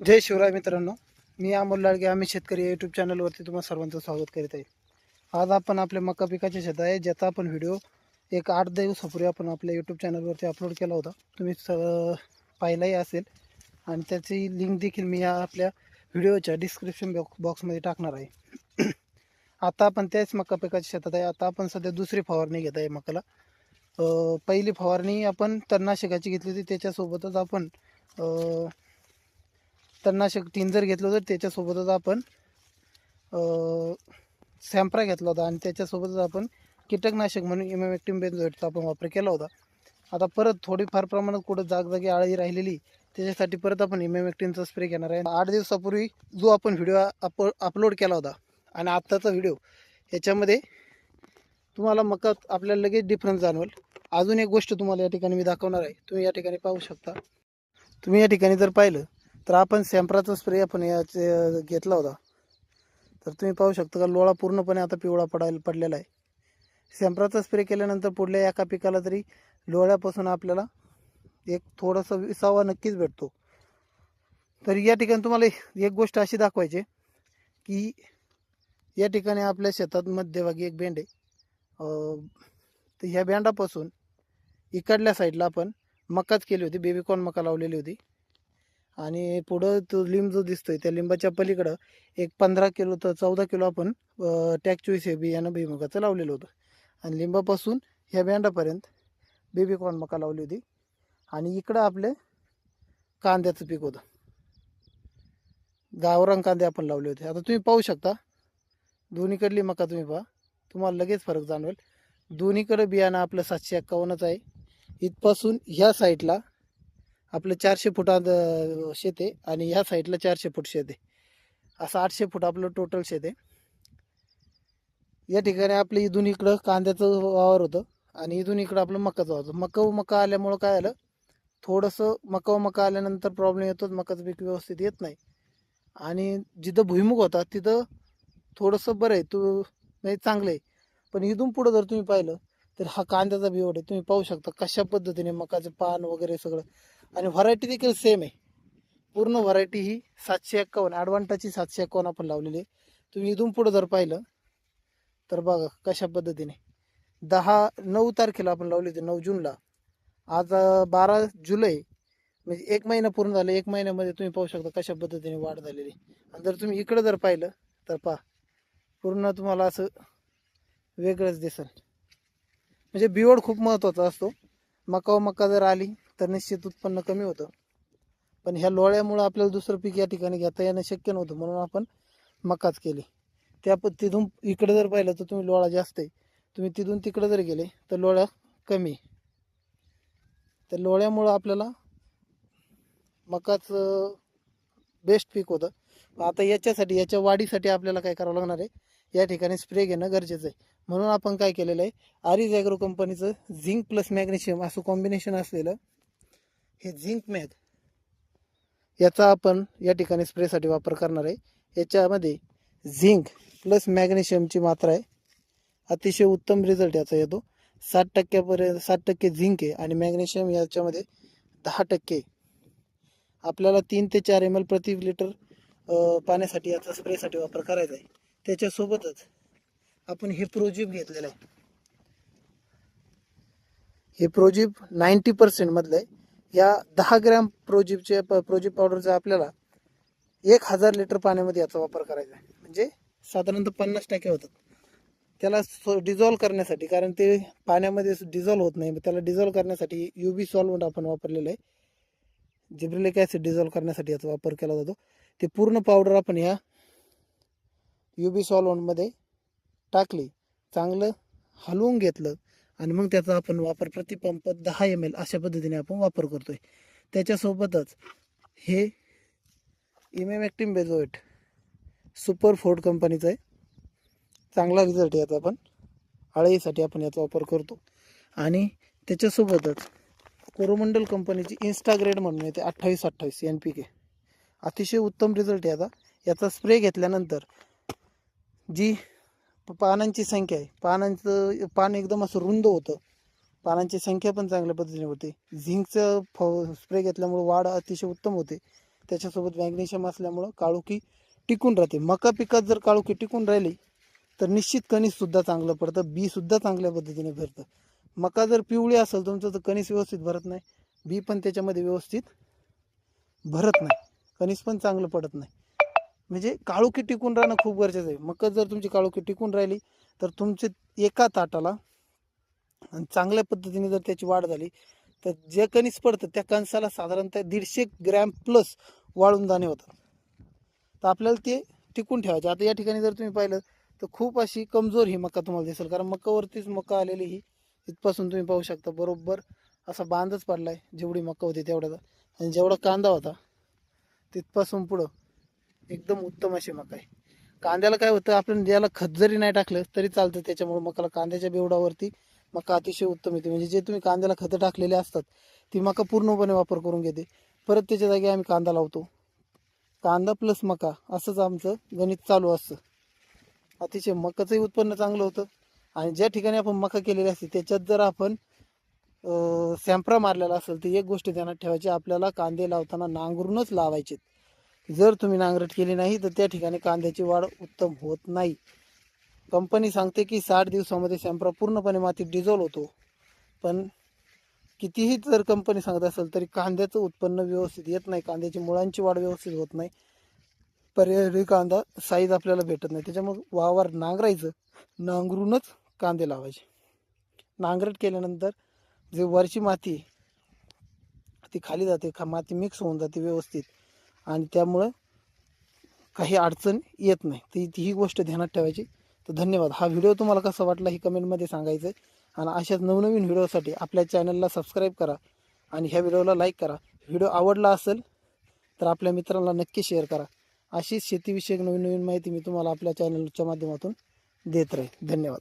जय शिवराय मित्रांनो. मी अमोल लाडगे आम्ही शेतकरी या यूट्यूब चॅनलवरती तुम्हाला सर्वांचं स्वागत करीत आहे. आज आपण आपल्या मका पिकाचे शेत आहे ज्याचा आपण व्हिडिओ एक आठ दिवसापूर्वी आपण आपल्या यूट्यूब चॅनलवरती अपलोड केला होता. तुम्ही स पाहिलाही असेल. आणि त्याची लिंक देखील मी या आपल्या व्हिडिओच्या डिस्क्रिप्शन बॉक्स बॉक्समध्ये टाकणार आहे. आता आपण त्याच मका पिकाच्या शेतात आहे. आता आपण सध्या दुसरी फवारणी घेत आहे मकाला. पहिली फवारणी आपण तणनाशकाची घेतली होती. त्याच्यासोबतच आपण तणनाशक तीन जर घेतलं तर त्याच्यासोबतच आपण सॅम्प्रा घेतला होता. आणि त्याच्यासोबतच आपण कीटकनाशक म्हणून इमेमॅक्टिम बेन्झोएटचा आपण वापर केला होता. आता परत थोडीफार प्रमाणात कुठं जागजागी आळी राहिलेली त्याच्यासाठी परत आपण इमेमॅक्टिनचा स्प्रे घेणार आहे. आठ दिवसापूर्वी जो आपण व्हिडिओ अप अपलोड केला होता आणि आत्ताचा व्हिडिओ याच्यामध्ये तुम्हाला मका आपल्याला लगेच डिफरन्स जाणवेल. अजून एक गोष्ट तुम्हाला या ठिकाणी मी दाखवणार आहे. तुम्ही या ठिकाणी पाहू शकता. तुम्ही या ठिकाणी जर पाहिलं तर आपण सॅम्प्राचा स्प्रे आपण याचे घेतला होता. तर तुम्ही पाहू शकता का लोळा पूर्णपणे आता पिवळा पडायला पडलेला आहे. सॅम्प्राचा स्प्रे केल्यानंतर पुढल्या एका पिकाला तरी लोळ्यापासून आपल्याला एक थोडंसं विसावा नक्कीच भेटतो. तर या ठिकाणी तुम्हाला एक गोष्ट अशी दाखवायची की या ठिकाणी आपल्या शेतात मध्यभागी एक बेंड आहे. तर ह्या बेंडापासून इकडल्या साईडला आपण मकाच केली होती बेबीकॉर्न मका लावलेली होती. आणि पुढं तो लिंब जो दिसतोय त्या लिंबाच्या पलीकडं एक पंधरा किलो तर चौदा किलो आपण टॅक चोईस हे बियाणं भुईमुगाचं लावलेलं होतं. आणि लिंबापासून ह्या बँडापर्यंत बेबीकॉर्न मका लावली होती. आणि इकडं आपले कांद्याचं पीक होतं. गावरान कांदे आपण लावले होते. आता तुम्ही पाहू शकता दोन्हीकडली मका तुम्ही पहा. तुम्हाला लगेच फरक जाणवेल. दोन्हीकडं बियाणं आपलं सातशे एक्कावन्नच आहे. इथपासून ह्या साईडला आपलं चारशे फुटात शेत आहे आणि ह्या साईडला चारशे फूट शेत आहे. असं आठशे फूट आपलं टोटल शेत आहे. या ठिकाणी आपलं इथून इकडं कांद्याचं वावर होतं आणि इथून इकडं आपलं मकाचं वावर होतं. मका व मका आल्यामुळं काय आलं थोडंसं मका व मका आल्यानंतर प्रॉब्लेम येतोच. मकाचं पीक व्यवस्थित येत नाही. आणि जिथं भुईमुख होता तिथं थोडंसं बरं आहे. तू म्हणजे चांगलं आहे. पण इथून पुढं जर तुम्ही पाहिलं तर हा कांद्याचा बिवड आहे. तुम्ही पाहू शकता कशा पद्धतीने मकाचं पान वगैरे सगळं. आणि व्हरायटी देखील सेम आहे. पूर्ण व्हरायटी ही सातशे एक्कावन्न ॲडव्हान्टाची सातशे एक्कावन्न आपण लावलेली आहे. तुम्ही इथून पुढं जर पाहिलं तर बघा कशा पद्धतीने. दहा नऊ तारखेला आपण लावली होती नऊ जूनला. आज बारा जुलै म्हणजे एक महिना पूर्ण झाला एक महिन्यामध्ये तुम्ही पाहू शकता कशा पद्धतीने वाढ झालेली आहे. आणि जर तुम्ही इकडं जर पाहिलं तर पहा पूर्ण तुम्हाला असं वेगळंच दिसेल. म्हणजे बिवड खूप महत्त्वाचा असतो. मका व मका जर आली तर निश्चित उत्पन्न कमी होतं. पण ह्या लोळ्यामुळं आपल्याला दुसरं पीक या ठिकाणी घेता येणं शक्य नव्हतं म्हणून आपण मकाच केली. त्या प तिथून इकडे जर पाहिलं तर तुम्ही लोळा जास्त आहे. तुम्ही तिथून तिकडे जर गेले तर लोळ्या कमी आहे. तर लोळ्यामुळं आपल्याला मकाचं बेस्ट पीक होतं. आता याच्यासाठी याच्या वाढीसाठी आपल्याला काय करावं लागणार आहे? या ठिकाणी स्प्रे घेणं गरजेचं आहे. म्हणून आपण काय केलेलं आहे आरिज ॲग्रो कंपनीचं झिंक प्लस मॅग्नेशियम असं कॉम्बिनेशन असलेलं हे झिंक मॅग याचा आपण या ठिकाणी स्प्रेसाठी वापर करणार आहे. याच्यामध्ये झिंक प्लस मॅग्नेशियमची मात्रा आहे. अतिशय उत्तम रिझल्ट याचा येतो. साठ टक्क्यापर्यंत साठ टक्के झिंक आहे आणि मॅग्नेशियम याच्यामध्ये दहा टक्के आपल्याला तीन ते चार एम एल प्रति लिटर पाण्यासाठी याचा स्प्रेसाठी वापर करायचा आहे. त्याच्यासोबतच आपण हे प्रोजीप घेतलेलं आहे. हे प्रोजिप नाईन्टी पर्सेंट मधलं आहे. या दहा ग्रॅम प्रोजीपचे प्रोजीप पावडरचा आपल्याला एक हजार लिटर पाण्यामध्ये याचा वापर करायचा आहे. म्हणजे साधारणतः पन्नास टक्के होतात. त्याला डिझॉल्व करण्यासाठी कारण ते पाण्यामध्ये डिझॉल्व होत नाही मग त्याला डिझॉल्व करण्यासाठी यू बी सॉल्वंट आपण वापरलेलं आहे. जिब्रिलिक ॲसिड डिझॉल्व करण्यासाठी याचा वापर केला जातो. ते पूर्ण पावडर आपण या बी सॉल्वंटमध्ये टाकली. चांगलं हलवून घेतलं. आणि मग त्याचा आपण वापर प्रतिपंप दहा एम एल अशा पद्धतीने आपण वापर करतोय. त्याच्यासोबतच हे इमेमॅक्टिम बेझोएट सुपर फोर्ड कंपनीचं आहे. चांगला रिझल्ट याचा आपण आळईसाठी आपण याचा वापर करतो. आणि त्याच्यासोबतच कोरोमंडल कंपनीची इन्स्टाग्रेड म्हणून येते अठ्ठावीस अठ्ठावीस एन पी के अतिशय उत्तम रिझल्ट याचा याचा स्प्रे घेतल्यानंतर जी पानांची संख्या आहे. पानांचं पान एकदम असं रुंद होतं. पानांची संख्या पण चांगल्या पद्धतीने होते. झिंकचं फ स्प्रे घेतल्यामुळे वाढ अतिशय उत्तम होते. त्याच्यासोबत मॅग्नेशियम असल्यामुळं काळुकी टिकून राहते. मका पिकात जर काळुकी टिकून राहिली तर निश्चित कणीससुद्धा चांगलं पडतं. बीसुद्धा चांगल्या पद्धतीने भरतं. मका जर पिवळी असेल तुमचं तर कणीस व्यवस्थित भरत नाही. बी पण त्याच्यामध्ये व्यवस्थित भरत नाही. कणीस पण चांगलं पडत नाही. म्हणजे काळोखी टिकून राहणं खूप गरजेचं आहे. मका जर तुमची काळोखी टिकून राहिली तर तुमचे एका ताटाला आणि चांगल्या पद्धतीने जर त्याची वाढ झाली तर जे कणीस पडतं त्या कणसाला साधारणतः दीडशे ग्रॅम प्लस वाळून दाणे होतात. तर आपल्याला ते टिकून ठेवायचे. आता या ठिकाणी जर तुम्ही पाहिलं तर खूप अशी कमजोर ही मका तुम्हाला दिसेल. कारण मकावरतीच मका आलेली ही इथपासून तुम्ही पाहू शकता बरोबर असा बांधच पडला आहे जेवढी मका होती तेवढ्याचा. आणि जेवढा कांदा होता तिथपासून पुढं एकदम उत्तम अशी मका आहे. कांद्याला काय होतं आपण ज्याला खत जरी नाही टाकलं तरी चालतं त्याच्यामुळे मकाला कांद्याच्या बेवडावरती मका अतिशय उत्तम येते. म्हणजे जे तुम्ही कांद्याला खतं टाकलेले असतात ती मका पूर्णपणे वापर करून घेते. परत त्याच्या जागी आम्ही कांदा लावतो. कांदा प्लस मका असंच आमचं गणित चालू असतं. अतिशय मकाचंही उत्पन्न चांगलं होतं. आणि ज्या ठिकाणी आपण मका केलेली असते त्याच्यात जर आपण सॅम्प्रा मारलेला असेल तर एक गोष्ट ध्यानात ठेवायची आपल्याला कांदे लावताना नांगरूनच लावायचे जर तुम्ही नांगरट केली नाही तर त्या ठिकाणी कांद्याची वाढ उत्तम होत नाही. कंपनी सांगते की साठ दिवसामध्ये सॅम्प्रा पूर्णपणे मातीत डिझॉल्व होतो. पण कितीही जर कंपनी सांगत असेल तरी कांद्याचं उत्पन्न व्यवस्थित येत नाही. कांद्याची मुळांची वाढ व्यवस्थित होत नाही. पर्यायी कांदा साईज आपल्याला भेटत नाही. त्याच्यामुळे वावर नांगरायचं नांगरूनच कांदे लावायचे. नांगरट केल्यानंतर जे वरची माती ती खाली जाते खा माती मिक्स होऊन जाते व्यवस्थित. आणि त्यामुळं काही अडचण येत नाही. ती ती ही गोष्ट ध्यानात ठेवायची. तर धन्यवाद. हा व्हिडिओ तुम्हाला कसा वाटला ही कमेंटमध्ये सांगायचं आहे. आणि अशाच नवनवीन व्हिडिओसाठी आपल्या चॅनलला सबस्क्राईब करा आणि ह्या व्हिडिओला लाईक करा. व्हिडिओ आवडला असेल तर आपल्या मित्रांना नक्की शेअर करा. अशीच शेतीविषयक नवीन नवीन माहिती मी तुम्हाला आपल्या चॅनलच्या माध्यमातून देत राहील. धन्यवाद.